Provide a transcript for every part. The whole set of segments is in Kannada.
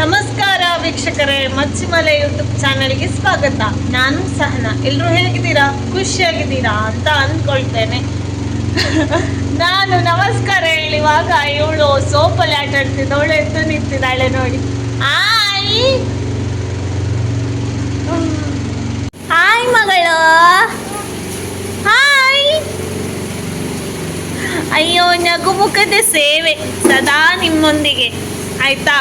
ನಮಸ್ಕಾರ ವೀಕ್ಷಕರೇ, ಮಚ್ಚಿಮಲೆ ಯೂಟ್ಯೂಬ್ ಚಾನೆಲ್ಗೆ ಸ್ವಾಗತ. ನಾನು ಸಹನಾ. ಎಲ್ಲರೂ ಹೇಗಿದ್ದೀರಾ? ಖುಷಿಯಾಗಿದ್ದೀರಾ ಅಂತ ಅಂದ್ಕೊಳ್ತೇನೆ. ನಾನು ನಮಸ್ಕಾರ ಹೇಳಿವಾಗ ಇವಳು ಸೋಪಲ್ಲಿ ಆಟ ಆಡ್ತಿದ್ದವಳು ಎದ್ದು ನಿಂತಿದ್ದಾಳೆ ನೋಡಿ. ಆಯ್ ಹಾಯ್ ಮಗಳು! ಹಾಯ್! ಅಯ್ಯೋ, ನಗುಮುಖದ ಸೇವೆ ಸದಾ ನಿಮ್ಮೊಂದಿಗೆ. ಆಯ್ತಾ?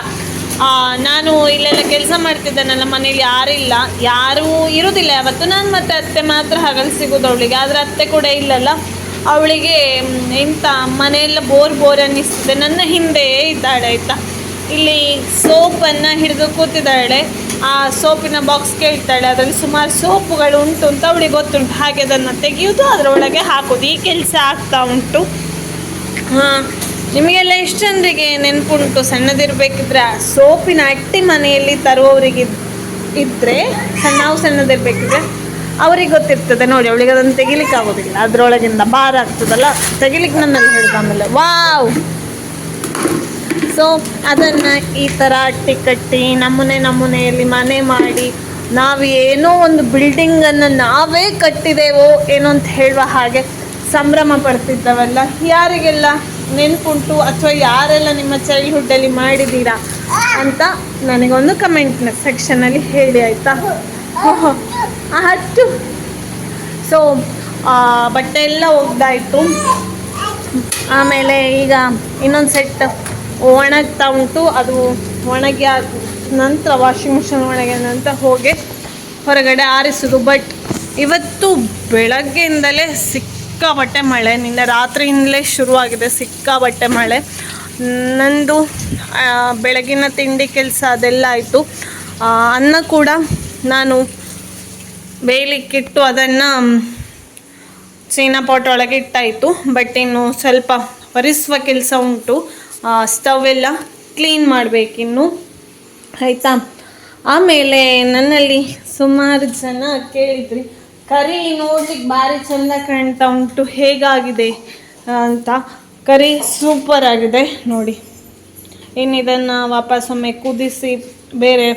ನಾನು ಇಲ್ಲೆಲ್ಲ ಕೆಲಸ ಮಾಡ್ತಿದ್ದೇನಲ್ಲ ಮನೇಲಿ ಯಾರಿಲ್ಲ. ಯಾರೂ ಇರೋದಿಲ್ಲ. ಯಾವತ್ತು ನಾನು ಮತ್ತೆ ಅತ್ತೆ ಮಾತ್ರ ಹಗಲು ಸಿಗೋದು ಅವಳಿಗೆ. ಆದರೆ ಅತ್ತೆ ಕೂಡ ಇಲ್ಲಲ್ಲ. ಅವಳಿಗೆ ಎಂತ, ಮನೆಯೆಲ್ಲ ಬೋರ್ ಬೋರ್ ಅನ್ನಿಸ್ತಿದೆ. ನನ್ನ ಹಿಂದೆ ಇದ್ದಾಳೆ, ಆಯಿತಾ? ಇಲ್ಲಿ ಸೋಪನ್ನು ಹಿಡಿದು ಕೂತಿದ್ದಾಳೆ. ಆ ಸೋಪಿನ ಬಾಕ್ಸ್ ಕೇಳ್ತಾಳೆ. ಅದರಲ್ಲಿ ಸುಮಾರು ಸೋಪುಗಳು ಉಂಟು ಅಂತ ಅವಳಿಗೆ ಗೊತ್ತುಂಟು. ಹಾಗೆ ಅದನ್ನು ತೆಗೆಯೋದು, ಅದರೊಳಗೆ ಹಾಕೋದು. ಈ ಕೆಲಸ ಆಗ್ತಾ ಉಂಟು. ಹಾಂ. ನಿಮಗೆಲ್ಲ ಎಷ್ಟು ಜನರಿಗೆ ನೆನಪುಂಟು. ಸಣ್ಣದಿರಬೇಕಿದ್ರೆ ಸೋಪಿನ ಅಟ್ಟಿ ಮನೆಯಲ್ಲಿ ತರುವವರಿಗೆ ಇದ್ದರೆ ಸಣ್ಣ ನಾವು ಸಣ್ಣದಿರಬೇಕಿದ್ರೆ ಅವ್ರಿಗೆ ಗೊತ್ತಿರ್ತದೆ. ನೋಡಿ, ಅವಳಿಗೆ ಅದನ್ನು ತೆಗಿಲಿಕ್ಕೆ ಆಗೋದಿಲ್ಲ. ಅದರೊಳಗಿಂದ ಭಾರ ಆಗ್ತದಲ್ಲ? ತೆಗಿಲಿಕ್ಕೆ ನನ್ನಲ್ಲಿ ಹೇಳ್ದ ಆಮೇಲೆ, ವಾವ್! ಸೊ ಅದನ್ನು ಈ ಥರ ಅಟ್ಟಿ ಕಟ್ಟಿ ನಮೂನೆ ನಮೂನೆಯಲ್ಲಿ ಮನೆ ಮಾಡಿ ನಾವು ಏನೋ ಒಂದು ಬಿಲ್ಡಿಂಗನ್ನು ನಾವೇ ಕಟ್ಟಿದೆವೋ ಏನೋ ಅಂತ ಹೇಳುವ ಹಾಗೆ ಸಂಭ್ರಮ ಪಡ್ತಿದ್ದವಲ್ಲ? ಯಾರಿಗೆಲ್ಲ? ನೆನಪುಂಟು ಅಥವಾ ಯಾರೆಲ್ಲ ನಿಮ್ಮ ಚೈಲ್ಡ್ಹುಡ್ಡಲ್ಲಿ ಮಾಡಿದ್ದೀರಾ ಅಂತ ನನಗೊಂದು ಕಮೆಂಟ್ ಸೆಕ್ಷನಲ್ಲಿ ಹೇಳಿ, ಆಯಿತಾ? ಅಷ್ಟು. ಸೊ ಬಟ್ಟೆ ಎಲ್ಲ ಒಗ್ದಾಯಿತು. ಆಮೇಲೆ ಈಗ ಇನ್ನೊಂದು ಸೆಟ್ ಒಣಗ್ತಾ ಉಂಟು. ಅದು ಒಣಗಿ ಆದ ನಂತರ ವಾಷಿಂಗ್ ಮಿಷಿನ್ ಒಣಗಿದ ನಂತರ ಹೋಗಿ ಹೊರಗಡೆ ಆರಿಸೋದು. ಬಟ್ ಇವತ್ತು ಬೆಳಗ್ಗೆಯಿಂದಲೇ ಸಿಕ್ಕಾಬಟ್ಟೆ ಮಳೆ. ನಿನ್ನೆ ರಾತ್ರಿಯಿಂದಲೇ ಶುರುವಾಗಿದೆ ಸಿಕ್ಕಾಬಟ್ಟೆ ಮಳೆ. ನಂದು ಬೆಳಗಿನ ತಿಂಡಿ ಕೆಲಸ ಅದೆಲ್ಲ ಆಯಿತು. ಅನ್ನ ಕೂಡ ನಾನು ಬೇಯಲಿಕ್ಕಿಟ್ಟು ಅದನ್ನು ಚೀನಾ ಪಾಟ್ ಒಳಗೆ ಇಟ್ಟಾಯಿತು. ಬಟ್ ಇನ್ನು ಸ್ವಲ್ಪ ಒರೆಸುವ ಕೆಲಸ ಉಂಟು. ಸ್ಟವ್ ಎಲ್ಲ ಕ್ಲೀನ್ ಮಾಡಬೇಕಿನ್ನು ಆಯಿತಾ? ಆಮೇಲೆ ನನ್ನಲ್ಲಿ ಸುಮಾರು ಜನ ಕೇಳಿದ್ರಿ. ಕರಿ ನೋಡ್ಲಿಕ್ಕೆ ಭಾರಿ ಚೆಂದ ಕಾಣ್ತಾ ಉಂಟು. ಹೇಗಾಗಿದೆ ಅಂತ. ಕರಿ ಸೂಪರ್ ಆಗಿದೆ. ನೋಡಿ. ಇನ್ನು ಇದನ್ನು ವಾಪಸ್ ಒಮ್ಮೆ ಕುದಿಸಿ ಬೇರೆ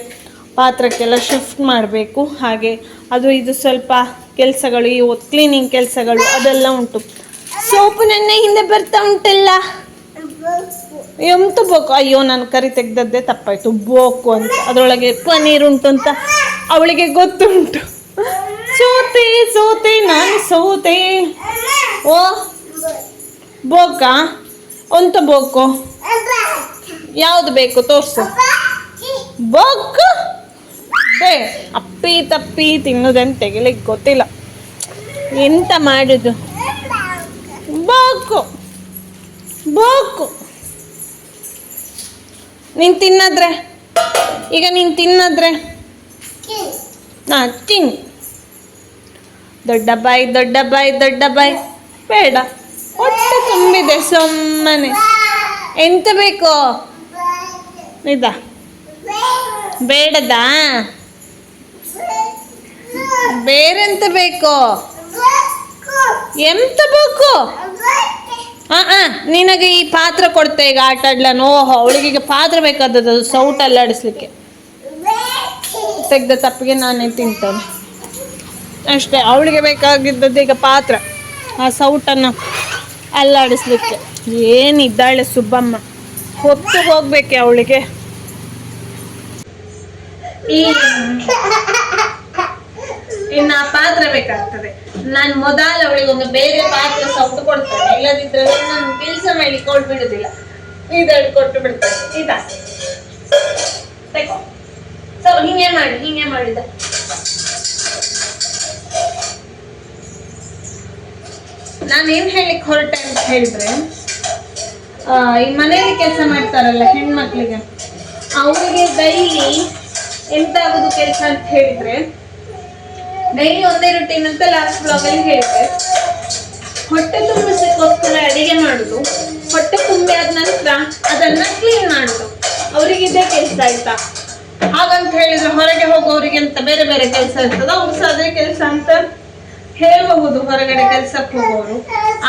ಪಾತ್ರಕ್ಕೆಲ್ಲ ಶಿಫ್ಟ್ ಮಾಡಬೇಕು. ಹಾಗೆ ಅದು ಇದು ಸ್ವಲ್ಪ ಕೆಲಸಗಳು ಈ ಕ್ಲೀನಿಂಗ್ ಕೆಲಸಗಳು, ಅದೆಲ್ಲ ಉಂಟು. ಸೋಪು ನೆನ್ನೆ ಹಿಂದೆ ಬರ್ತಾ ಉಂಟಲ್ಲ? ಎಂತು ಬೋಕು? ಅಯ್ಯೋ, ನಾನು ಕರಿ ತೆಗ್ದದ್ದೇ ತಪ್ಪಾಯ್ತು. ಬೋಕು ಅಂತ. ಅದರೊಳಗೆ ಪನೀರ್ ಉಂಟು ಅಂತ ಅವಳಿಗೆ ಗೊತ್ತುಂಟು. ಸೋತೆ ಸೋತೆ, ನಾನು ಸೋತೆ. ಓ, ಬೋಕಾ? ಅಂತ ಬೋಕು. ಯಾವುದು ಬೇಕು? ತೋರಿಸು. ಬೋಕ್? ಬೇ, ಅಪ್ಪಿ ತಪ್ಪಿ ತಿನ್ನೋದನ್ನು ತೆಗಿಲಿಕ್ಕೆ ಗೊತ್ತಿಲ್ಲ. ಎಂತ ಮಾಡುದು? ಬೋಕು. ಬೋಕು. ನೀನು ತಿನ್ನದ್ರೆ? ಈಗ ನೀನು ತಿನ್ನದ್ರೆ? ನಾ ತಿನ್. ದೊಡ್ಡ ಬಾಯಿ ದೊಡ್ಡ ಬಾಯಿ ದೊಡ್ಡ ಬಾಯಿ. ಬೇಡ ಒಟ್ಟು ತುಂಬಿದೆ ಸುಮ್ಮನೆ. ಎಂತ ಬೇಕು? ಇದಾ. ಬೇಡದಾ? ಬೇರೆಂತ ಬೇಕು? ಎಂತ ಬೇಕು? ಹಾ ನಿನಗೆ ಈ ಪಾತ್ರ ಕೊಡ್ತೆ ಈಗ ಆಟ ಆಡ್ಲಾನು? ಓಹೋ ಅವಳಿಗೆ ಈಗ ಪಾತ್ರ ಬೇಕಾದದ್ದು ಸೌಟ್ ಅಲ್ಲಾಡಿಸ್ಲಿಕ್ಕೆ ತೆಗ್ದ ತಪ್ಪಿಗೆ ನಾನೇ ತಿಂತೇನೆ. ಅಷ್ಟೇ, ಅವಳಿಗೆ ಬೇಕಾಗಿದ್ದದ್ದು ಈಗ ಪಾತ್ರ, ಆ ಸೌಟನ್ನು ಅಲ್ಲಾಡಿಸ್ಲಿಕ್ಕೆ. ಏನಿದ್ದಾಳೆ ಸುಬ್ಬಮ್ಮ? ಹೊತ್ತು ಹೋಗ್ಬೇಕೆ ಅವಳಿಗೆ? ಈ ಇನ್ನು ಆ ಪಾತ್ರ ಬೇಕಾಗ್ತದೆ. ನಾನು ಮೊದಲು ಅವಳಿಗೆ ಒಂದು ಬೇರೆ ಪಾತ್ರ ಸೌಟು ಕೊಡ್ತೇನೆ. ಇಲ್ಲದಿದ್ರೆ ನಾನು ಕೆಲಸ ಮಾಡಿ ಕೊಟ್ಬಿಡೋದಿಲ್ಲ ಬಿಡುದಿಲ್ಲ. ಇದಳು ಕೊಟ್ಟು ಬಿಡ್ತೇನೆ. ಇದಾ. ಸೊ, ಹಿಂಗೆ ಮಾಡಿ, ಹಿಂಗೆ ಮಾಡಿದ ನಾನೇನ್ ಹೇಳಿಕ್ ಹೊರಟೆ ಅಂತ ಹೇಳಿದ್ರೆ ಈ ಮನೆಯಲ್ಲಿ ಕೆಲಸ ಮಾಡ್ತಾರಲ್ಲ ಹೆಣ್ಮಕ್ಳಿಗೆ, ಅವರಿಗೆ ಡೈಲಿ ಎಂತ ಆಗೋದು ಕೆಲಸ ಅಂತ ಹೇಳಿದ್ರೆ ಡೈಲಿ ಒಂದೇ ರುಟೀನ್ ಅಂತ ಲಾಸ್ಟ್ ಬ್ಲಾಗಲ್ಲಿ ಹೇಳಿದೆ ಹೊಟ್ಟೆ ತುಂಬಿಸಕ್ಕೋಸ್ಕರ ಅಡಿಗೆ ಮಾಡೋದು, ಹೊಟ್ಟೆ ತುಂಬಿ ಆದ ನಂತರ ಅದನ್ನ ಕ್ಲೀನ್ ಮಾಡೋದು, ಅವರಿಗೆ ಇದೇ ಕೆಲಸ ಆಯ್ತಾ? ಹಾಗಂತ ಹೇಳಿದ್ರೆ ಹೊರಗೆ ಹೋಗೋರಿಗೆ ಅಂತ ಬೇರೆ ಬೇರೆ ಕೆಲಸ ಇರ್ತದ? ಅವ್ರು ಸಹ ಅದೇ ಕೆಲಸ ಅಂತ ಹೇಳಬಹುದು ಹೊರಗಡೆ ಕೆಲ್ಸಕ್ಕೆ ಹೋಗೋರು.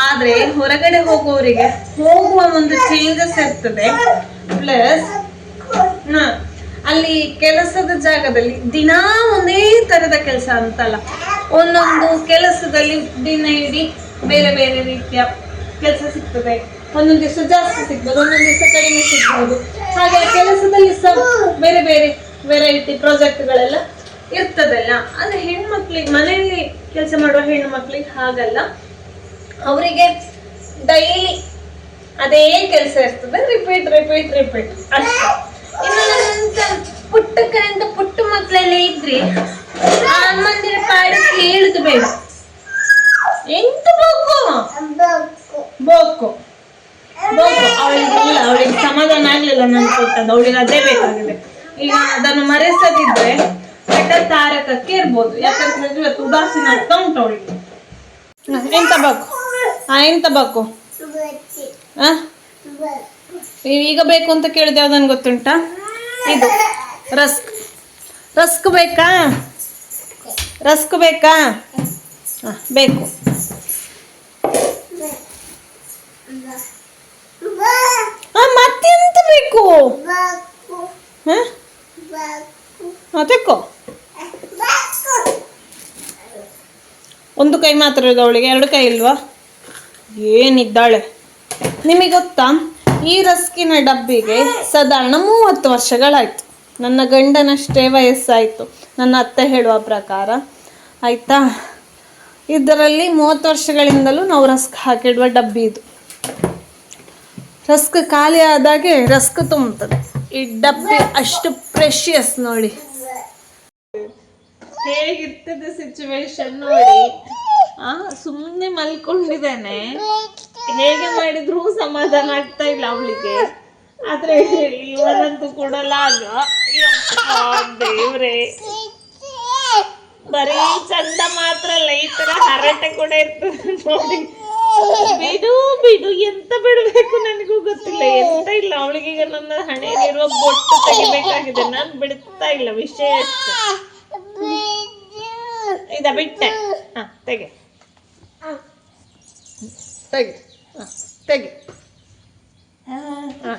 ಆದ್ರೆ ಹೊರಗಡೆ ಹೋಗೋರಿಗೆ ಹೋಗುವ ಒಂದು ಚೇಂಜಸ್ ಇರ್ತದೆ. ಪ್ಲಸ್ ಅಲ್ಲಿ ಕೆಲಸದ ಜಾಗದಲ್ಲಿ ದಿನಾ ಒಂದೇ ತರದ ಕೆಲಸ ಅಂತಲ್ಲ. ಒಂದೊಂದು ಕೆಲಸದಲ್ಲಿ ದಿನ ಇಡೀ ಬೇರೆ ಬೇರೆ ರೀತಿಯ ಕೆಲಸ ಸಿಗ್ತದೆ. ಒಂದೊಂದು ದಿವಸ ಜಾಸ್ತಿ ಸಿಗ್ಬೋದು, ಒಂದೊಂದು ದಿವಸ ಕಡಿಮೆ ಸಿಗ್ಬೋದು. ಹಾಗೆ ಕೆಲಸದಲ್ಲಿ ಸಹ ಬೇರೆ ಬೇರೆ ವೆರೈಟಿ ಪ್ರಾಜೆಕ್ಟ್ಗಳೆಲ್ಲ ಇರ್ತದಲ್ಲ. ಅಂದ್ರೆ ಹೆಣ್ಮಕ್ಳಿಗೆ, ಮನೆಯಲ್ಲಿ ಕೆಲಸ ಮಾಡುವ ಹೆಣ್ಣು ಮಕ್ಳಿಗೆ ಹಾಗಲ್ಲ. ಅವರಿಗೆ ಡೈಲಿ ಅದೇ ಕೆಲಸ ಇರ್ತದೆ ರಿಪೀಟ್ ರಿಪೀಟ್ ರಿಪೀಟ್ ಅಷ್ಟೇ. ಇನ್ನು ಪುಟ್ಟಕ್ಕಂತ ಪುಟ್ಟ ಮಕ್ಕಳೆಲ್ಲ ಇದ್ರೆ ಅಮ್ಮಂದಿರ ಪಾಡು ಕೇಳುದು ಬೇಕು ಎಂತ ಬೋಕು? ಬೋಕು. ಬೋಕು. ಅವಳಿಗೆ ಇಲ್ಲ ಅವಳಿಗೆ ಸಮಾಧಾನ ಆಗ್ಲಿಲ್ಲ, ನನ್ ಕೊಟ್ಟದ್ದು ಅವಳಿಗೆ ಅದೇ ಬೇಕಾಗಿದೆ. ಈಗ ಅದನ್ನು ಮರೆಸದಿದ್ರೆ ತಾರಕಕ್ಕೆ ಇರ್ಬೋದು. ಯಾಕಂದ್ರೆ ಇವತ್ತು ಉದಾಸೀನ ಆಗ್ತಾ ಉಂಟು ಅವಳಿಗೆ. ಏನ್ ಎಂತ ಬೇಕು ಹಾ ಎಂತ ತಬಾಕು ಆ? ನೀವ್ ಈಗ ಬೇಕು ಅಂತ ಕೇಳಿದೆ ಯಾವ್ದನ್ ಗೊತ್ತುಂಟಾ? ಇದು. ರಸ್ಕ್. ರಸ್ಕ್ ಬೇಕಾ? ರಸ್ಕ್ ಬೇಕಾ? ಹ, ಬೇಕು. ಆ, ಮತ್ತೆಂತ ಬೇಕು. ಹ? ತೆಕ್ಕೋ. ಒಂದು ಕೈ ಮಾತ್ರ ಇದೆ ಅವಳಿಗೆ, ಎರಡು ಕೈ ಇಲ್ವಾ? ಏನಿದ್ದಾಳೆ? ನಿಮಗೆ ಗೊತ್ತಾ? ಈ ರಸ್ಕಿನ ಡಬ್ಬಿಗೆ ಸಾಧಾರಣ ಮೂವತ್ತು ವರ್ಷಗಳಾಯಿತು. ನನ್ನ ಗಂಡನಷ್ಟೇ ವಯಸ್ಸಾಯಿತು. ನನ್ನ ಅತ್ತೆ ಹೇಳುವ ಪ್ರಕಾರ. ಆಯಿತಾ? ಇದರಲ್ಲಿ ಮೂವತ್ತು ವರ್ಷಗಳಿಂದಲೂ ನಾವು ರಸ್ಕ್ ಹಾಕಿಡುವ ಡಬ್ಬಿ ಇದು. ರಸ್ಕ್ ಖಾಲಿ ಆದಾಗೆ ರಸ್ಕ್ ತುಂಬುತ್ತದೆ. ಈ ಡಬ್ಬಿ ಅಷ್ಟು ಪ್ರೆಷಿಯಸ್ ನೋಡಿ. ಹೇಗಿರ್ತದೆ ಸಿಚುವೇಶನ್ ನೋಡಿ. ಆ ಸುಮ್ಮನೆ ಮಲ್ಕೊಂಡಿದ್ದಾನೆ. ಹೇಗೆ ಮಾಡಿದ್ರು ಸಮಾಧಾನ ಆಗ್ತಾ ಇಲ್ಲ ಅವಳಿಗೆ. ಆದ್ರೆ ಇವನಂತೂ ಕೊಡಲಾಗ ದೇವ್ರೆ. ಬರೀ ಚಂದ ಮಾತ್ರ ಅಲ್ಲ, ಈ ತರ ಹರಟೆ ಕೂಡ ಇರ್ತದೆ ನೋಡಿ. ಬಿಡು ಬಿಡು, ಎಂತ ಬಿಡ್ಬೇಕು ನನಗೂ ಗೊತ್ತಿಲ್ಲ. ಎಂತ ಇಲ್ಲ ಅವಳಿಗೆ ಈಗ ನನ್ನ ಹಣೆಯಲ್ಲಿರುವ ಬೊಟ್ಟು ತೆಗಿಬೇಕಾಗಿದೆ. ನಾನು ಬಿಡ್ತಾ ಇಲ್ಲ, ವಿಷಯ ಅಷ್ಟೇ. ಇದ ಬಿಟ್ಟೆ ಹ ತೆಗೆ ತೆಗೆ ಹ, ತೆಗೆ ಹ.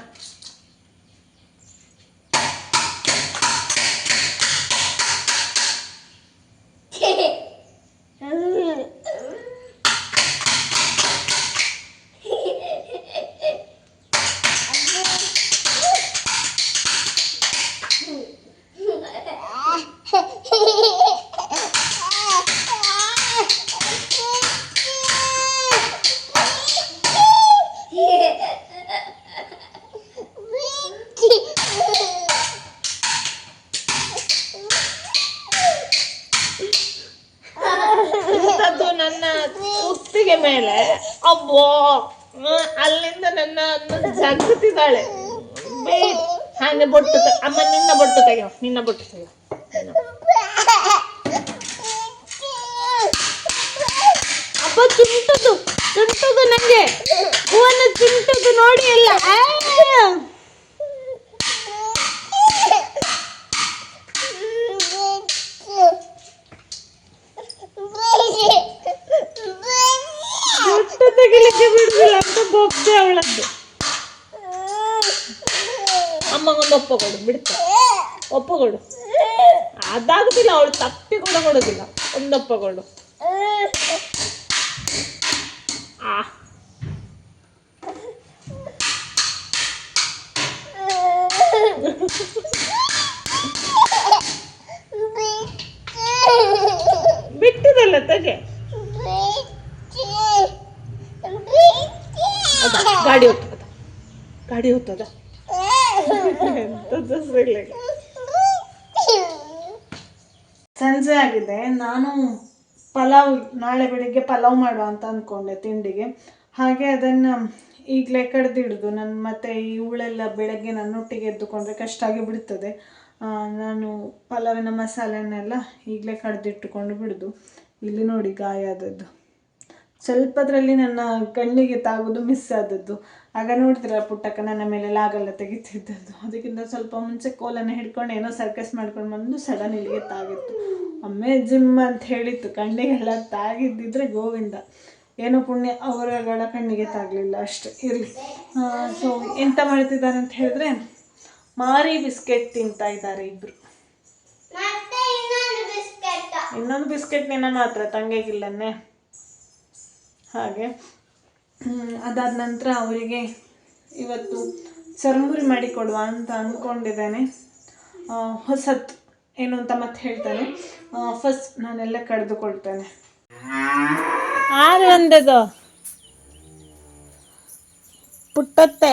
ಅಬ್ಬೋ. ಅಲ್ಲಿಂದ ನನ್ನ ಜಗ್ಗುತ್ತಿದ್ದಾಳೆ. ಇದ್ದಾಳೆ ಹಾಗೆ ಬೊಟ್ಟು ಅಮ್ಮ, ನಿನ್ನ ಬೊಟ್ಟು ತೆಗೆಯೋ, ನಿನ್ನ ಬೊಟ್ಟು ತೆಗೆಯೋ. ಅಪ್ಪ ಚುಂಟದು ಚುಂಟದು ನಂಗೆ. ಹೂವನ್ನು ಚುಂಟದು ನೋಡಿ ಎಲ್ಲ ಆ! ಬೊಟ್ಟು ತೆಗಿಲಿಕ್ಕೆ ಬಿಡುದಿಲ್ಲ ಅಂತ ಬೊಬ್ಬೆ ಅವಳದ್ದು ಅಮ್ಮಗೊಂದು ಒಪ್ಪ ಕೊಡು ಬಿಡ್ತಾ ಒಪ್ಪ ಕೊಡು ಅದಾಗುದಿಲ್ಲ ಅವಳು ತಪ್ಪಿ ಕೂಡ ಕೊಡುದಿಲ್ಲ ಒಂದೊಪ್ಪ ಕೊಡು ಆ ಬಿಟ್ಟಿದಲ್ಲ ತೆಗೆ ಅದ, ಗಾಡಿ ಹೊತ್ತದ ಗಾಡಿ ಹೋಗ್ತದ ಸಂಜೆ ಆಗಿದೆ. ನಾನು ಪಲಾವ್ ನಾಳೆ ಬೆಳಿಗ್ಗೆ ಪಲಾವ್ ಮಾಡುವ ಅಂತ ಅಂದ್ಕೊಂಡೆ ತಿಂಡಿಗೆ. ಹಾಗೆ ಅದನ್ನು ಈಗಲೇ ಕಡ್ದಿಡುದು. ನನ್ನ ಮತ್ತೆ ಈ ಹೂಳೆಲ್ಲ ಬೆಳಗ್ಗೆ ನನ್ನೊಟ್ಟಿಗೆ ಎದ್ದುಕೊಂಡ್ರೆ ಕಷ್ಟ ಆಗಿ ಬಿಡ್ತದೆ. ನಾನು ಪಲಾವಿನ ಮಸಾಲೆನೆಲ್ಲ ಈಗಲೇ ಕಡ್ದಿಟ್ಟುಕೊಂಡು ಬಿಡುದು. ಇಲ್ಲಿ ನೋಡಿ ಗಾಯ ಆದದ್ದು. ಸ್ವಲ್ಪದ್ರಲ್ಲಿ ನನ್ನ ಕಣ್ಣಿಗೆ ತಾಗೋದು ಮಿಸ್ ಆದದ್ದು. ಆಗ ನೋಡಿದ್ರೆ ಪುಟ್ಟಕ್ಕ ನನ್ನ ಮೇಲೆ ಲಾಗಲ್ಲ ತೆಗಿತಿದ್ದದ್ದು. ಅದಕ್ಕಿಂತ ಸ್ವಲ್ಪ ಮುಂಚೆ ಕೋಲನ್ನು ಹಿಡ್ಕೊಂಡು ಏನೋ ಸರ್ಕಸ್ ಮಾಡ್ಕೊಂಡು ಬಂದು ಸಡನ್ ಇಲ್ಲಿಗೆ ತಾಗಿತ್ತು ಒಮ್ಮೆ ಜಿಮ್ ಅಂತ ಹೇಳಿತ್ತು. ಕಣ್ಣಿಗೆಲ್ಲ ತಾಗಿದ್ದಿದ್ರೆ ಗೋವಿಂದ. ಏನೋ ಪುಣ್ಯ ಅವರಗಳ ಕಣ್ಣಿಗೆ ತಾಗಲಿಲ್ಲ ಅಷ್ಟೇ. ಇರಲಿ. ಸೊ ಎಂತ ಮಾಡ್ತಿದ್ದಾರೆ ಅಂತ ಹೇಳಿದ್ರೆ ಮಾರಿ ಬಿಸ್ಕೆಟ್ ತಿಂತಾ ಇದ್ದಾರೆ ಇಬ್ರು. ಮತ್ತೆ ಇನ್ನೊಂದು ಬಿಸ್ಕೆಟ್. ಇನ್ನೊಂದು ಬಿಸ್ಕೆಟ್ ನಿನ್ನ ಮಾತ್ರ ತಂಗೆಗಿಲ್ಲನ್ನೇ. ಹಾಗೆ. ಅದಾದ ನಂತರ ಅವರಿಗೆ ಇವತ್ತು ಚರ್ಮುರಿ ಮಾಡಿ ಕೊಡುವ ಅಂತ ಅಂದ್ಕೊಂಡಿದ್ದೇನೆ ಹೊಸತ್ತು ಏನು ಅಂತ ಮತ್ತೆ ಹೇಳ್ತಾನೆ. ಫಸ್ಟ್ ನಾನೆಲ್ಲ ಕಳೆದುಕೊಳ್ತೇನೆ ಆರು ಒಂದದು. ಪುಟ್ಟತ್ತೆ.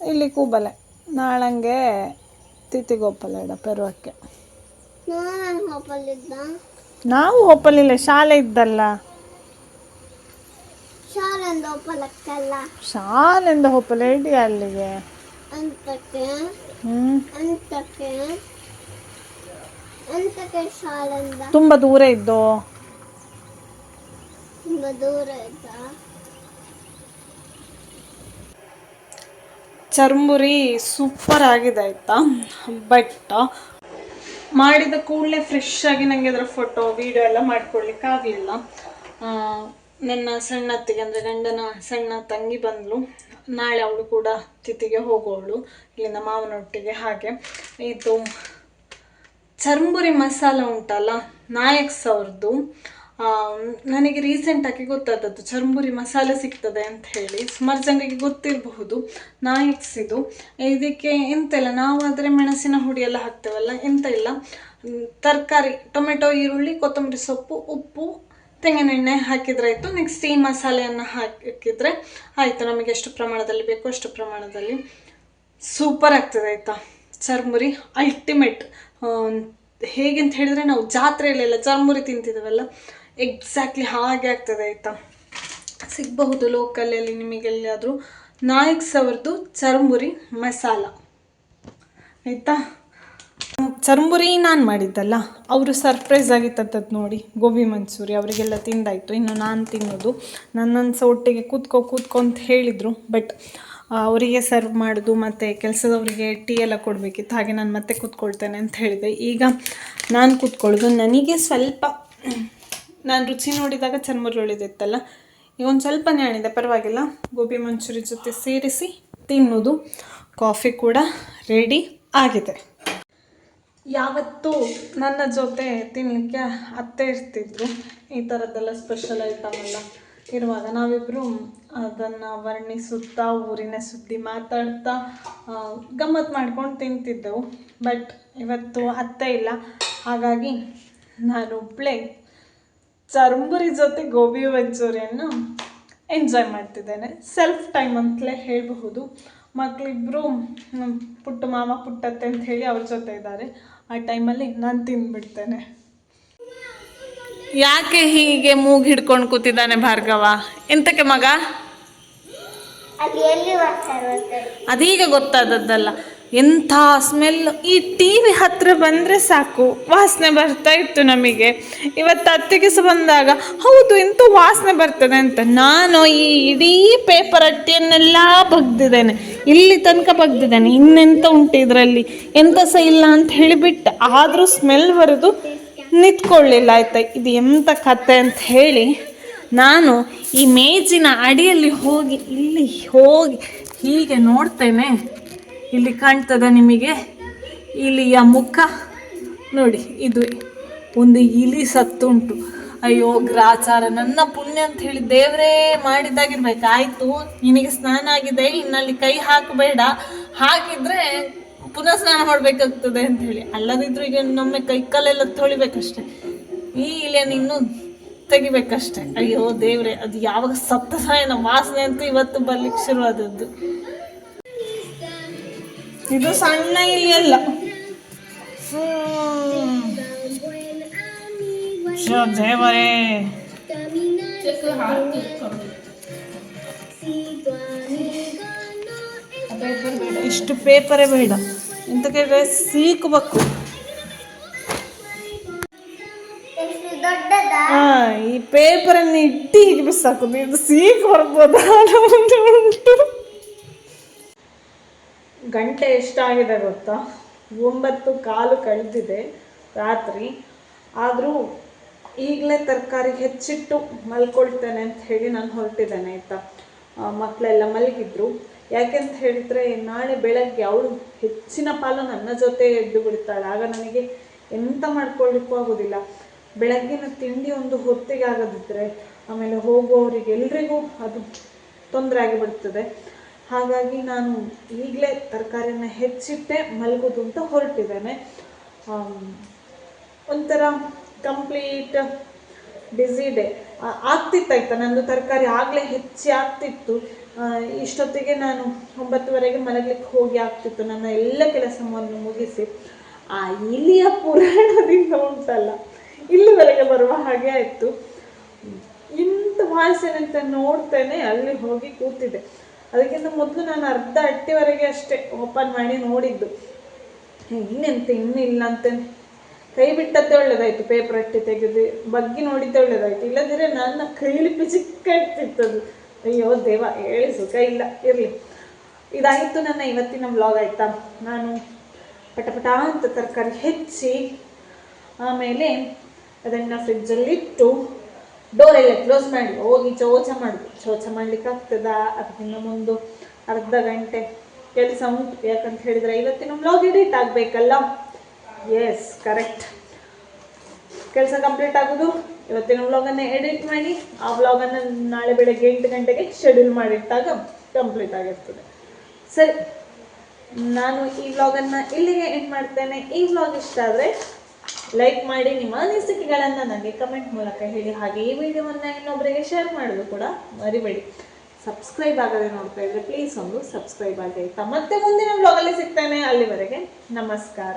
ಇಲ್ಲಿ ಕೂಬಲೆ. ನಾಳಂಗೆ ತಿಥಿಗೋಪಲ ಇಡ ಪೆರುವಕ್ಕೆ. ನಾನು ಓಪನ್ ಇಲ್ಲ ಶಾಲೆ ಇದ್ದಲ್ಲ. ಶಾಲೆಂದ ಒಪ್ಪಲಕ್ಕಲ್ಲ ಶಾಲೆಯಿಂದ ಒಪ್ಪಲ ಇಡಿ ಅಲ್ಲಿಗೆ? ಅಂತಕ್ಕೆ ಹ್ಮ್. ಅಂತಕ್ಕೆ ಅಂತಕ್ಕೆ ಶಾಲೆಂದ ತುಂಬ ದೂರ ಇದ್ದು? ತುಂಬ ದೂರ ಇದ್ದ. ಚರ್ಮುರಿ ಸೂಪರ್ ಆಗಿದೆ ಆಯ್ತಾ? ಬಟ್ ಮಾಡಿದ ಕೂಡಲೇ ಫ್ರೆಶ್ ಆಗಿ ನನಗೆ ಅದರ ಫೋಟೋ ವಿಡಿಯೋ ಎಲ್ಲ ಮಾಡ್ಕೊಳ್ಲಿಕ್ಕೆ ಆಗಲಿಲ್ಲ ನನ್ನ ಸಣ್ಣ ಅತ್ತಿಗೆ ಅಂದರೆ ಗಂಡನ ಸಣ್ಣ ತಂಗಿ ಬಂದಳು ನಾಳೆ ಅವಳು ಕೂಡ ತಿಥಿಗೆ ಹೋಗೋಳು, ಇಲ್ಲಿಂದ ಮಾವನೊಟ್ಟಿಗೆ ಹಾಗೆ. ಇದು ಚರ್ಮುರಿ ಮಸಾಲ ಉಂಟಲ್ಲ ನಾಯಕ್ಸ್ ಅವ್ರದ್ದು ನನಗೆ ರೀಸೆಂಟಾಗಿ ಗೊತ್ತಾದದ್ದು ಚರ್ಮುರಿ ಮಸಾಲೆ ಸಿಗ್ತದೆ ಅಂತ ಹೇಳಿ. ಸುಮಾರು ಜನರಿಗೆ ಗೊತ್ತಿರಬಹುದು. ನಾಯಕ್ಸ್ ಇದು ಇದಕ್ಕೆ ಎಂತ ಇಲ್ಲ, ನಾವಾದರೆ ಮೆಣಸಿನ ಹುಡಿ ಎಲ್ಲ ಹಾಕ್ತೇವಲ್ಲ, ಎಂತ ಇಲ್ಲ. ತರಕಾರಿ, ಟೊಮೆಟೊ, ಈರುಳ್ಳಿ, ಕೊತ್ತಂಬರಿ ಸೊಪ್ಪು, ಉಪ್ಪು, ತೆಂಗಿನೆಣ್ಣೆ ಹಾಕಿದ್ರೆ ಆಯಿತು. ನೆಕ್ಸ್ಟ್ ಈ ಮಸಾಲೆಯನ್ನು ಹಾಕಿದರೆ ಆಯಿತು. ನಮಗೆ ಎಷ್ಟು ಪ್ರಮಾಣದಲ್ಲಿ ಬೇಕೋ ಅಷ್ಟು ಪ್ರಮಾಣದಲ್ಲಿ ಸೂಪರ್ ಆಗ್ತದೆ ಆಯಿತಾ. ಚರ್ಮುರಿ ಅಲ್ಟಿಮೇಟ್ ಹೇಗೆ ಅಂತ ಹೇಳಿದ್ರೆ ನಾವು ಜಾತ್ರೆಯಲ್ಲೆಲ್ಲ ಚರ್ಮುರಿ ತಿಂತಿದ್ದೇವಲ್ಲ ಎಕ್ಸಾಕ್ಟ್ಲಿ ಹಾಗೆ ಆಗ್ತದೆ ಆಯಿತಾ. ಸಿಗಬಹುದು ಲೋಕಲಲ್ಲಿ ನಿಮಗೆಲ್ಲಾದರೂ ನಾಯಕ್ಸ್ ಅವ್ರದ್ದು ಚರ್ಮುರಿ ಮಸಾಲ. ಆಯಿತಾ? ಚರ್ಮುರಿ ನಾನು ಮಾಡಿದ್ದಲ್ಲ, ಅವರು ಸರ್ಪ್ರೈಸ್ ಆಗಿ ತದ್ದದ್ದು ನೋಡಿ, ಗೋಬಿ ಮಂಚೂರಿ ಅವರಿಗೆಲ್ಲ ತಿಂದಾಯಿತು, ಇನ್ನು ನಾನು ತಿನ್ನೋದು. ನನ್ನನ್ನು ಸಹ ಒಟ್ಟಿಗೆ ಕೂತ್ಕೋ, ಕೂತ್ಕೊ ಅಂತ ಹೇಳಿದರು ಬಟ್ ಅವರಿಗೆ ಸರ್ವ್ ಮಾಡೋದು ಮತ್ತು ಕೆಲಸದವರಿಗೆ ಟೀ ಎಲ್ಲ ಕೊಡಬೇಕಿತ್ತು, ಹಾಗೆ ನಾನು ಮತ್ತೆ ಕೂತ್ಕೊಳ್ತೇನೆ ಅಂತ ಹೇಳಿದೆ. ಈಗ ನಾನು ಕೂತ್ಕೊಳ್ಳೋದು, ನನಗೆ ಸ್ವಲ್ಪ ನಾನು ರುಚಿ ನೋಡಿದಾಗ ಚರ್ಮರುಳಿದಿತ್ತಲ್ಲ. ಈಗ ಒಂದು ಸ್ವಲ್ಪ ನ್ಯಾಣಿದೆ ಪರವಾಗಿಲ್ಲ. ಗೋಬಿ ಮಂಚೂರಿ ಜೊತೆ ಸೇರಿಸಿ ತಿನ್ನೋದು. ಕಾಫಿ ಕೂಡ ರೆಡಿ ಆಗಿದೆ. ಯಾವತ್ತೂ ನನ್ನ ಜೊತೆ ತಿನ್ನಲಿಕ್ಕೆ ಅತ್ತೆ ಇರ್ತಿದ್ರು. ಈ ಥರದ್ದೆಲ್ಲ ಸ್ಪೆಷಲ್ ಐಟಮ್ ಎಲ್ಲ ಇರುವಾಗ ನಾವಿಬ್ಬರು ಅದನ್ನು ವರ್ಣಿಸುತ್ತಾ, ಊರಿನ ಸುದ್ದಿ ಮಾತಾಡ್ತಾ ಗಮ್ಮತ್ತು ಮಾಡ್ಕೊಂಡು ತಿಂತಿದ್ದೆವು. ಬಟ್ ಇವತ್ತು ಅತ್ತೆ ಇಲ್ಲ. ಹಾಗಾಗಿ ನಾನು ಒಬ್ಬಳೇ ಚರ್ಮುರಿ ಜೊತೆ ಗೋಬಿ ಮಂಚೂರಿಯನ್ನು ಎಂಜಾಯ್ ಮಾಡ್ತಿದ್ದೇನೆ. ಸೆಲ್ಫ್ ಟೈಮ್ ಅಂತಲೇ ಹೇಳಬಹುದು. ಮಕ್ಕಳಿಬ್ಬರು ಪುಟ್ಟ ಮಾಮ ಪುಟ್ಟತ್ತೆ ಅಂತ ಹೇಳಿ ಅವ್ರ ಜೊತೆ ಇದ್ದಾರೆ. ಆ ಟೈಮಲ್ಲಿ ನಾನು ತಿಂದ್ಬಿಡ್ತೇನೆ ಯಾಕೆ ಹೀಗೆ ಮೂಗ್ ಹಿಡ್ಕೊಂಡು ಕೂತಿದ್ದಾನೆ ಭಾರ್ಗವ? ಎಂತಕ್ಕೆ ಮಗ? ಅದೀಗ ಗೊತ್ತಾದದ್ದಲ್ಲ. ಎಂಥ ಸ್ಮೆಲ್ ಈ ಟಿ ವಿ ಹತ್ರ ಬಂದರೆ ಸಾಕು. ವಾಸನೆ ಬರ್ತಾ ಇತ್ತು ನಮಗೆ. ಇವತ್ತು ಅತ್ತಿಗೆ ಸಹ ಬಂದಾಗ, ಹೌದು ಎಂಥ ವಾಸನೆ ಬರ್ತದೆ ಅಂತ. ನಾನು ಈ ಇಡೀ ಪೇಪರ್ ಅಟ್ಟಿಯನ್ನೆಲ್ಲ ಬಗ್ದಿದ್ದೇನೆ. ಇಲ್ಲಿ ತನಕ ಬಗ್ದಿದ್ದೇನೆ. ಇನ್ನೆಂತ ಉಂಟು ಇದರಲ್ಲಿ? ಎಂಥ ಸಹ ಇಲ್ಲ ಅಂತ ಹೇಳಿಬಿಟ್ಟು ಆದರೂ ಸ್ಮೆಲ್ ಬರೆದು ನಿಂತ್ಕೊಳ್ಳಿಲ್ಲ. ಆಯ್ತಾ, ಇದು ಎಂಥ ಕತೆ ಅಂತ ಹೇಳಿ ನಾನು ಈ ಮೇಜಿನ ಅಡಿಯಲ್ಲಿ ಹೋಗಿ, ಇಲ್ಲಿ ಹೋಗಿ ಹೀಗೆ ನೋಡ್ತೇನೆ. ಇಲ್ಲಿ ಕಾಣ್ತದ ನಿಮಗೆ? ಇಲಿಯ ಮುಖ. ನೋಡಿ, ಇದು ಒಂದು ಇಲಿ ಸತ್ತುಂಟು. ಅಯ್ಯೋ, ಗ್ರಾಚಾರ. ನನ್ನ ಪುಣ್ಯ ಅಂತ ಹೇಳಿ ದೇವರೇ ಮಾಡಿದಾಗಿರ್ಬೇಕು ಆಯ್ತು, ನಿನಗೆ ಸ್ನಾನ ಆಗಿದೆ. ಇನ್ನಲ್ಲಿ ಕೈ ಹಾಕಬೇಡ. ಹಾಕಿದ್ರೆ ಪುನಃ ಸ್ನಾನ ಮಾಡಬೇಕಾಗ್ತದೆ ಅಂತ ಹೇಳಿ. ಅಲ್ಲದಿದ್ರು ಈಗ ನಮ್ಮೆ ಕೈ ಕಾಲೆಲ್ಲ ತೊಳಿಬೇಕಷ್ಟೆ. ಈ ಇಲಿಯನ್ನು ಇನ್ನೂ ತೆಗಿಬೇಕಷ್ಟೆ. ಅಯ್ಯೋ, ದೇವ್ರೆ, ಅದು ಯಾವಾಗ ಸತ್ತ ಸಾಯನ ವಾಸನೆ ಅಂತೂ ಇವತ್ತು ಬರ್ಲಿಕ್ಕೆ ಶುರುವಾದದ್ದು. ಇದು ಸಣ್ಣ ಇಲ್ಲಿ ಅಲ್ಲ ದೇವರೇ ಇಷ್ಟು ಪೇಪರೇ ಬೇಡ. ಎಂತ ಕೇಳಿದ್ರೆ ಸೀಕ್ಬೇಕು. ಈ ಪೇಪರನ್ನು ಇಟ್ಟು ಹೀಗೆ ಬಿಸಾಕುದು ಇದು ಸೀಕ್ ಬರ್ಬೋದಾ ಉಂಟು. ಗಂಟೆ ಎಷ್ಟಾಗಿದೆ ಗೊತ್ತಾ? ಒಂಬತ್ತು ಕಾಲು ಕಳೆದಿದೆ ರಾತ್ರಿ. ಆದರೂ ಈಗಲೇ ತರಕಾರಿ ಹೆಚ್ಚಿಟ್ಟು ಮಲ್ಕೊಳ್ತೇನೆ ಅಂತ ಹೇಳಿ ನಾನು ಹೊರಟಿದ್ದೇನೆ, ಆಯಿತಾ? ಮಕ್ಕಳೆಲ್ಲ ಮಲಗಿದ್ರು. ಯಾಕೆಂತ ಹೇಳಿದರೆ ನಾಳೆ ಬೆಳಗ್ಗೆ ಅವಳು ಹೆಚ್ಚಿನ ಪಾಲು ನನ್ನ ಜೊತೆ ಎದ್ದು ಬಿಡ್ತಾಳೆ ಆಗ ನನಗೆ ಎಂತ ಮಾಡ್ಕೊಳ್ಳಿಕ್ಕೂ ಆಗೋದಿಲ್ಲ. ಬೆಳಗ್ಗಿನ ತಿಂಡಿ ಒಂದು ಹೊತ್ತಿಗೆ ಆಗದಿದ್ದರೆ ಆಮೇಲೆ ಹೋಗುವವರಿಗೆ ಎಲ್ರಿಗೂ ಅದು ತೊಂದರೆ ಆಗಿಬಿಡ್ತದೆ. ಹಾಗಾಗಿ ನಾನು ಈಗಲೇ ತರಕಾರಿನ ಹೆಚ್ಚಿಟ್ಟೆ, ಮಲಗೋದು ಅಂತ ಹೊರಟಿದ್ದೇನೆ. ಒಂಥರ ಕಂಪ್ಲೀಟ್ ಬ್ಯುಸಿ ಡೇ ಆಗ್ತಿತ್ತಾಯ್ತ ನಂದು ತರಕಾರಿ ಆಗಲೇ ಹೆಚ್ಚಿ ಆಗ್ತಿತ್ತು. ಇಷ್ಟೊತ್ತಿಗೆ ನಾನು ಒಂಬತ್ತುವರೆಗೆ ಮಲಗಲಿಕ್ಕೆ ಹೋಗಿ ಆಗ್ತಿತ್ತು. ನನ್ನ ಎಲ್ಲ ಕೆಲಸವನ್ನು ಮುಗಿಸಿ. ಆ ಇಲಿಯ ಪುರಾಣದಿಂದ ಉಂಟಲ್ಲ, ಇಲ್ಲಿವರೆಗೆ ಬರುವ ಹಾಗೆ ಆಯಿತು. ಇಂಥ ವಾಯ್ಸ್ ಅಂತ ನೋಡ್ತೇನೆ, ಅಲ್ಲಿ ಹೋಗಿ ಕೂತಿದ್ದೆ. ಅದಕ್ಕಿಂತ ಮೊದಲು ನಾನು ಅರ್ಧ ಅಟ್ಟಿವರೆಗೆ ಅಷ್ಟೇ ಓಪನ್ ಮಾಡಿ ನೋಡಿದ್ದು. ಇನ್ನೆಂತ, ಇನ್ನೂ ಅಂತೇನೆ ಕೈ ಬಿಟ್ಟದ್ದೇ ಒಳ್ಳೇದಾಯಿತು ಪೇಪರ್ ಅಟ್ಟಿ ತೆಗೆದು, ಬಗ್ಗಿ ನೋಡಿದ್ದೆ ಒಳ್ಳೆದಾಯ್ತು. ಇಲ್ಲದಿದ್ರೆ ನನ್ನ ಕೈಲಿ ಪಿಚಿಕ್ಕ ಇರ್ತಿತ್ತದು ಅಯ್ಯೋ, ದೇವ, ಹೇಳಿ ಸುಖ ಇಲ್ಲ, ಇರಲಿ. ಇದಾಯಿತು ನನ್ನ ಇವತ್ತಿನ ಬ್ಲಾಗ್ ಆಯ್ತಾ? ನಾನು ಪಟಪಟ ಅಂತ ತರಕಾರಿ ಹೆಚ್ಚಿ, ಆಮೇಲೆ ಅದನ್ನು ಫ್ರಿಜ್ಜಲ್ಲಿಟ್ಟು ಡೋರ್ ಎಲ್ಲ ಕ್ಲೋಸ್ ಮಾಡಿ, ಹೋಗಿ ಶೌಚ ಮಾಡೋದು ಶೌಚ ಮಾಡ್ಲಿಕ್ಕೆ ಆಗ್ತದಾ? ಅದಕ್ಕಿಂತ ಮುಂದೆ ಅರ್ಧ ಗಂಟೆ ಕೆಲಸ ಉಂಟು. ಯಾಕಂತ ಹೇಳಿದ್ರೆ ಇವತ್ತಿನ ಬ್ಲಾಗ್ ಎಡಿಟ್ ಆಗಬೇಕಲ್ಲ? ಎಸ್ ಕರೆಕ್ಟ್ ಕೆಲಸ ಕಂಪ್ಲೀಟ್ ಆಗೋದು. ಇವತ್ತಿನ ವ್ಲಾಗನ್ನು ಎಡಿಟ್ ಮಾಡಿ, ಆ ವ್ಲಾಗನ್ನು ನಾಳೆ ಬೆಳಗ್ಗೆ ಎಂಟು ಗಂಟೆಗೆ ಶೆಡ್ಯೂಲ್ ಮಾಡಿಟ್ಟಾಗ ಕಂಪ್ಲೀಟ್ ಆಗಿರ್ತದೆ. ಸರಿ, ನಾನು ಈ ವ್ಲಾಗನ್ನು ಇಲ್ಲಿಗೆ ಎಂಡ್ ಮಾಡ್ತೇನೆ. ಈ ವ್ಲಾಗ್ ಇಷ್ಟ ಆದರೆ ಲೈಕ್ ಮಾಡಿ ನಿಮ್ಮ ಅನಿಸಿಕೆಗಳನ್ನು ನನಗೆ ಕಮೆಂಟ್ ಮೂಲಕ ಹೇಳಿ. ಹಾಗೆ ಈ ವಿಡಿಯೋವನ್ನು ಇನ್ನೊಬ್ಬರಿಗೆ ಶೇರ್ ಮಾಡೋದು ಕೂಡ ಮರಿಬೇಡಿ. ಸಬ್ಸ್ಕ್ರೈಬ್ ಆಗದೆ ನೋಡ್ತಾ ಇದ್ರೆ ಪ್ಲೀಸ್ ಒಂದು ಸಬ್ಸ್ಕ್ರೈಬ್ ಆಗಿ ಆಯ್ತಾ ಮತ್ತೆ ಮುಂದಿನ ಬ್ಲಾಗಲ್ಲಿ ಸಿಗ್ತೇನೆ. ಅಲ್ಲಿವರೆಗೆ ನಮಸ್ಕಾರ.